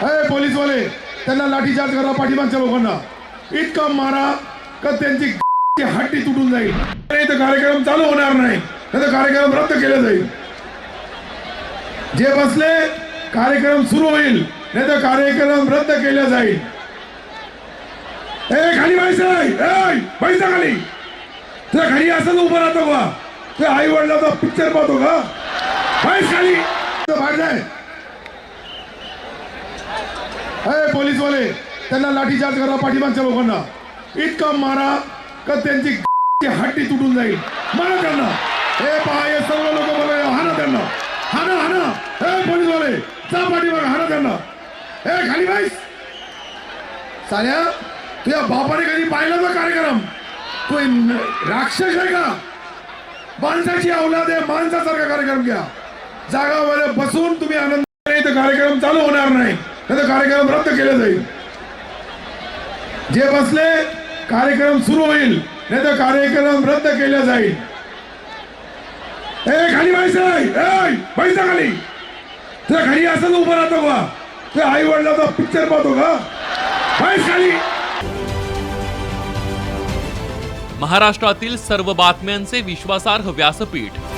Police पोलीसवाले त्यांना लाठीचार्ज करा पाठीमागच्या लोकांना इतका मारा का त्यांची हट्टी तुटून जाईल. कार्यक्रम चालू होणार नाही. त्याचा कार्यक्रम रद्द केला जाईल. जे बसले कार्यक्रम सुरू होईल. नाही तर कार्यक्रम रद्द केला जाईल. ए खाली व्हायचं पैसा खाली. तुझ्या घरी असं उभं राहतो का? तुझ्या आई वडिलाचा पिक्चर पाहतो का? बाहेर खाली. बाहेर जाय. पोलीसवाले त्यांना लाठीचार्ज करा पाठीमागच्या लोकांना. इतका मारा का त्यांची हड्डी तुटून जाईल. मारा त्यांना. हे पहा हे सर्व लोक बघा हाना त्यांना. हाना हाना. हे पोलीसवाले जा पाठीमाग हाना त्यांना. हे खाली बाईस साऱ्या तुझ्या बापाने कधी पाहिला का कार्यक्रम? तो राक्षस आहे का? माणसाची औलाद आहे माणसासारखा कार्यक्रम घ्या. जागावर बसून तुम्ही आनंद नाही तर कार्यक्रम चालू होणार नाही. नाही तर कार्यक्रम रद्द केला जाईल. जे बसले कार्यक्रम सुरू होईल. नाही तर कार्यक्रम रद्द केला जाईल. ए खाली व्हायचं पैसा खाली. तुला घरी असं उभं राहतो का? तुझ्या आई वडिलाचा पिक्चर पाहतो का? खाली. महाराष्ट्रातील सर्व बातम्यांचे विश्वासार्ह व्यासपीठ.